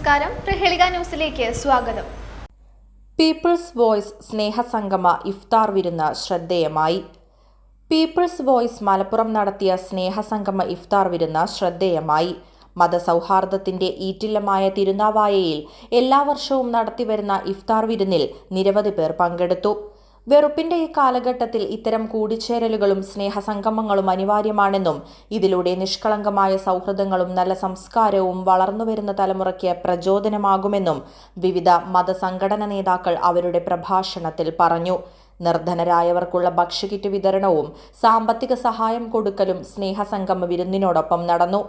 നമസ്കാരം. പ്രഹേളിക ന്യൂസിലേക്ക് സ്വാഗതം. പീപ്പിൾസ് വോയ്സ് സ്നേഹസംഗമ ഇഫ്താർ വിരുന്ന് ശ്രദ്ധേയമായി. പീപ്പിൾസ് വോയ്സ് മലപ്പുറം നടത്തിയ സ്നേഹസംഗമ ഇഫ്താർ വിരുന്ന് ശ്രദ്ധേയമായി. മതസൗഹാർദ്ദത്തിന്റെ ഈറ്റില്ലമായ തിരുനാവായയിൽ എല്ലാ വർഷവും നടത്തിവരുന്ന ഇഫ്താർ വിരുന്നിൽ നിരവധി പേർ പങ്കെടുത്തു. വെറുപ്പിന്റെ ഈ കാലഘട്ടത്തിൽ ഇത്തരം കൂടിച്ചേരലുകളും സ്നേഹസംഗമങ്ങളും അനിവാര്യമാണെന്നും ഇതിലൂടെ നിഷ്കളങ്കമായ സൗഹൃദങ്ങളും നല്ല സംസ്കാരവും വളർന്നുവരുന്ന തലമുറയ്ക്ക് പ്രചോദനമാകുമെന്നും വിവിധ മതസംഘടന നേതാക്കൾ അവരുടെ പ്രഭാഷണത്തിൽ പറഞ്ഞു. നിർധനരായവർക്കുള്ള ഭക്ഷ്യകിറ്റ് വിതരണവും സാമ്പത്തിക സഹായം കൊടുക്കലും സ്നേഹസംഗമ വിരുന്നിനോടൊപ്പം നടന്നു.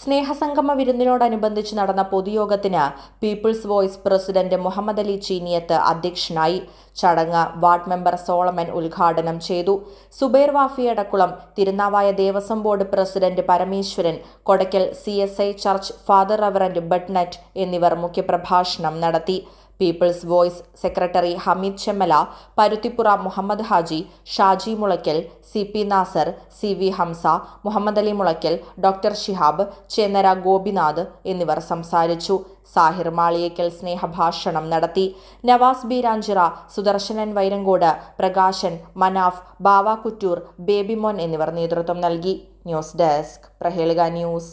സ്നേഹസംഗമ വിരുന്നിനോടനുബന്ധിച്ച് നടന്ന പൊതുയോഗത്തിന് people's voice president Muhammad Ali Cheeniyath അധ്യക്ഷനായി ചടങ്ങ് വാർഡ് മെമ്പർ സോളമൻ ഉദ്ഘാടനം ചെയ്തു. Zubair Vafiyadakkulam Thirunavaya Devaswom board president Parameswaran Kodakkal C church father reverend ബട്ട്നറ്റ് എന്നിവർ മുഖ്യപ്രഭാഷണം നടത്തി. People's voice secretary Hameed Chemmala Paruthippura Muhammad Haji Shaji Mulakkal C P Nasar C V Hamza Muhammad Ali Mulakkal doctor Shihab Chennara Gopinath എന്നിവർ സംസാരിച്ചു. സാഹിർ മാളിയേക്കൽ സ്നേഹഭാഷണം നടത്തി. Navas B Ranchira Sudarshanan Vairankode Prakashan Manaf ബാവ കുറ്റൂർ ബേബിമോൻ എന്നിവർ നേതൃത്വം നൽകി. News desk Prahelika news.